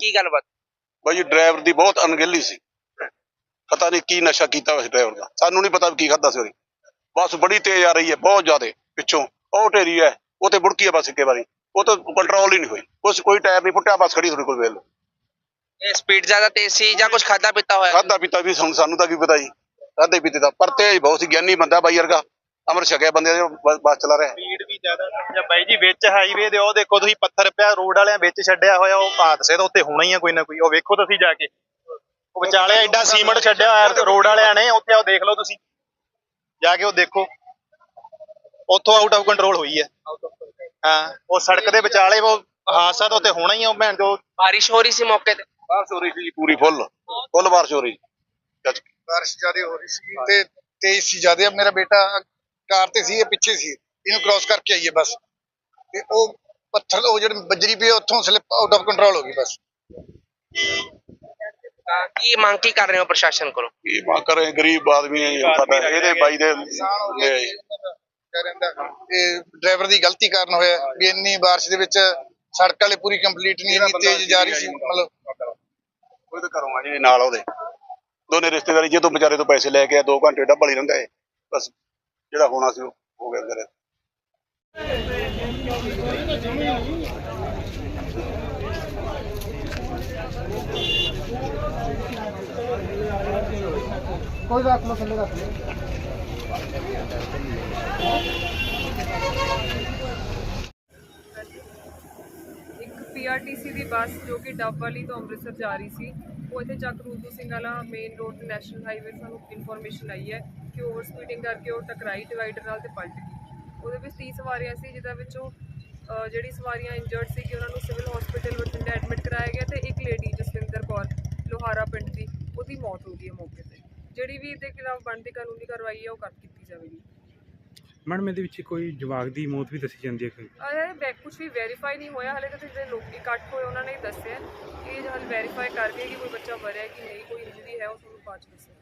ਕੀ ਗੱਲਬਾਤ? ਬਾਈ ਡਰਾਈਵਰ ਦੀ ਬਹੁਤ ਅਣਗਹਿਲੀ ਸੀ। ਪਤਾ ਨਹੀਂ ਕੀ ਨਸ਼ਾ ਕੀਤਾ ਉਸ ਡਰਾਈਵਰ ਦਾ। ਸਾਨੂੰ ਨਹੀਂ ਪਤਾ ਕੀ ਖਾਦਾ ਸੀ ਉਹਨੇ। ਬੱਸ ਬੜੀ ਤੇਜ਼ ਆ ਰਹੀ ਹੈ ਬਹੁਤ ਜ਼ਿਆਦਾ। ਪਿੱਛੋਂ ਉਹ ਢੇਰੀ ਹੈ ਉਹ ਤੇ ਬੁੜਕੀ ਹੈ ਬੱਸ ਇੱਕੇ ਵਾਰੀ। ਉਹ ਤਾਂ ਕੰਟਰੋਲ ਹੀ ਨਹੀਂ ਹੋਈ। ਉਸ ਕੋਈ ਟਾਇਰ ਨਹੀਂ ਫੁੱਟਿਆ ਬੱਸ ਖੜੀ ਤੁਹਾਡੇ ਕੋਲ ਵੇਖ ਲਓ। ਇਹ ਸਪੀਡ ਜ਼ਿਆਦਾ ਤੇਜ਼ ਸੀ ਜਾਂ ਕੁਝ ਖਾਦਾ ਪੀਤਾ ਹੋਇਆ? ਖਾਦਾ ਪੀਤਾ ਵੀ ਸਾਨੂੰ ਸਾਨੂੰ ਤਾਂ ਕੀ ਪਤਾ ਜੀ। ਖਾਦੇ ਪੀਤੇ ਦਾ ਪਰ ਤੇਜ਼ ਬਹੁਤ ਸੀ ਗਿਆਨੀ ਬੰਦਾ ਬਾਈ ਵਰਗਾ। ਅਮਰ ਛਕਿਆ ਬੰਦੇ ਬੱਸ ਚਲਾ ਰਿਹਾ। ਜ਼ਿਆਦਾ ਜਾਂ ਬਾਈ ਜੀ ਵਿੱਚ ਹਾਈਵੇ ਦੇ ਉਹ ਦੇਖੋ ਤੁਸੀਂ ਪੱਥਰ ਪਿਆ ਰੋਡ ਵਾਲਿਆਂ ਵਿੱਚ ਛੱਡਿਆ ਹੋਇਆ ਉਹ ਹਾਦਸੇ ਤਾਂ ਉੱਤੇ ਹੋਣਾ ਹੀ ਆ ਕੋਈ ਨਾ ਕੋਈ ਉਹ ਵੇਖੋ ਤੁਸੀਂ ਜਾ ਕੇ। ਉਹ ਵਿਚਾਲੇ ਐਡਾ ਸੀਮੈਂਟ ਛੱਡਿਆ ਹੋਇਆ ਰੋਡ ਵਾਲਿਆਂ ਨੇ ਉੱਥੇ ਉਹ ਦੇਖ ਲਓ ਤੁਸੀਂ। ਜਾ ਕੇ ਉਹ ਦੇਖੋ। ਉੱਥੋਂ ਆਊਟ ਆਫ ਕੰਟਰੋਲ ਹੋਈ ਹੈ ਹਾਂ ਉਹ ਸੜਕ ਦੇ ਵਿਚਾਲੇ ਉਹ ਹਾਦਸਾ ਤਾਂ ਉੱਤੇ ਹੋਣਾ ਹੀ ਆ ਉਹ ਭੈਣ ਜੋ ਬਾਰਿਸ਼ ਹੋ ਰਹੀ ਸੀ ਮੌਕੇ ਤੇ। ਬਾਰਿਸ਼ ਹੋ ਰਹੀ ਸੀ ਪੂਰੀ ਫੁੱਲ। ਫੁੱਲ ਬਾਰਿਸ਼ ਹੋ ਰਹੀ ਬਾਰਿਸ਼ ਜ਼ਿਆਦਾ ਹੋ ਰਹੀ ਸੀ ਤੇ ਤੇਜ਼ ਸੀ ਜ਼ਿਆਦਾ। ਮੇਰਾ ਬੇਟਾ ਕਾਰ ਤੇ ਸੀ ਇਹ ਪਿੱਛੇ ਸੀ। ਇਹਨੂੰ ਕ੍ਰਾਸ ਕਰਕੇ ਆਈਏ ਬਸ। ਤੇ ਉਹ ਪੱਥਰ ਉਹ ਜਿਹੜੇ ਬੱਜਰੀ ਪਈ ਉੱਥੋਂ ਸਲਿੱਪ ਆਊਟ ਆਫ ਕੰਟਰੋਲ ਹੋ ਗਈ ਬਸ। ਤਾਂ ਕੀ ਮੰਗ ਕੀ ਕਰ ਰਹੇ ਹੋ ਪ੍ਰਸ਼ਾਸਨ ਕੋਲੋਂ? ਕੀ ਮਾ ਕਰੇ ਗਰੀਬ ਆਦਮੀ ਹੈ ਜੀ, ਸਾਡਾ ਇਹਦੇ ਬਾਈ ਦੇ ਇਹ ਕਹਿ ਰਹਿੰਦਾ ਇਹ ਡਰਾਈਵਰ ਦੀ ਗਲਤੀ ਕਾਰਨ ਹੋਇਆ। ਵੀ ਇੰਨੀ ਬਾਰਿਸ਼ ਦੇ ਵਿੱਚ ਸੜਕ ਵਾਲੇ ਪੂਰੀ ਕੰਪਲੀਟ ਨਹੀਂ ਇੰਨੀ ਤੇਜ਼ ਜਾ ਰਹੀ ਸੀ ਮਤਲਬ। ਉਹ ਤਾਂ ਘਰੋਂ ਆ ਜੀ ਨਾਲ ਉਹਦੇ। ਦੋਨੇ ਰਿਸ਼ਤੇਦਾਰੀ ਜਦੋਂ ਵਿਚਾਰੇ ਤੋਂ ਪੈਸੇ ਲੈ ਕੇ ਆ 2 ਘੰਟੇ ਡੱਬਲ ਹੀ ਰਹਿੰਦਾ ਬਸ ਜਿਹੜਾ ਹੋਣਾ ਸੀ ਉਹ ਹੋ ਗਿਆ ਵਿਚਾਰੇ। ਇੱਕ ਪੀਆਰਟੀਸੀ ਦੀ ਬੱਸ ਜੋ ਕਿ ਡੱਬ ਵਾਲੀ ਤੋਂ ਅੰਮ੍ਰਿਤਸਰ ਜਾ ਰਹੀ ਸੀ, ਉਹ ਇੱਥੇ ਚੱਕ ਰੂਦੂ ਸਿੰਘ ਵਾਲਾ ਮੇਨ ਰੋਡ ਤੇ ਨੈਸ਼ਨਲ ਹਾਈਵੇ ਸਾਨੂੰ ਇਨਫੋਰਮੇਸ਼ਨ ਆਈ ਹੈ ਕਿ ਓਵਰ ਸਪੀਡਿੰਗ ਕਰਕੇ ਉਹ ਟਕਰਾਈ ਡਿਵਾਈਡਰ ਨਾਲ ਤੇ ਪਲਟ ਗਈ। ਉਹਦੇ ਵਿੱਚ 30 ਸਵਾਰੀਆਂ ਸੀ ਜਿਹਦਾ ਵਿੱਚੋਂ ਜਿਹੜੀ ਸਵਾਰੀਆਂ ਇੰਜਰਡ ਸੀ ਕਿ ਉਹਨਾਂ ਨੂੰ ਸਿਵਲ ਹਸਪੀਟਲ ਬਠਿੰਡਾ ਐਡਮਿਟ ਕਰਾਇਆ ਗਿਆ ਤੇ ਇੱਕ ਲੇਡੀ ਜਸਵਿੰਦਰ ਕੌਰ ਲੋਹਾਰਾ ਪਿੰਡ ਦੀ ਉਹਦੀ ਮੌਤ ਹੋ ਗਈ ਹੈ ਮੌਕੇ ਤੇ। ਜਿਹੜੀ ਵੀ ਇਹਦੇ ਖਿਲਾਫ ਬਣਦੀ ਕਾਨੂੰਨੀ ਕਾਰਵਾਈ ਹੈ ਉਹ ਕਰ ਕੀਤੀ ਜਾਵੇਗੀ। ਮੈਡਮ ਇਹਦੇ ਵਿੱਚ ਕੋਈ ਜਵਾਕ ਦੀ ਮੌਤ ਵੀ ਦੱਸੀ ਜਾਂਦੀ ਹੈ ਕੋਈ? ਇਹ ਬੈਕ ਕੁਝ ਵੀ ਵੈਰੀਫਾਈ ਨਹੀਂ ਹੋਇਆ ਹਲੇ ਤੱਕ ਜਿਹੜੇ ਲੋਕ ਇਕੱਠ ਹੋਏ ਉਹਨਾਂ ਨੇ ਦੱਸਿਆ। ਇਹ ਹਾਲੇ ਵੈਰੀਫਾਈ ਕਰਕੇ ਕਿ ਕੋਈ ਬੱਚਾ ਮਰਿਆ ਕਿ ਨਹੀਂ ਕੋਈ ਇੰਜਰੀ ਹੈ ਉਹ ਤੁਹਾਨੂੰ ਬਾਅਦ ਚ ਦੱਸਿਆ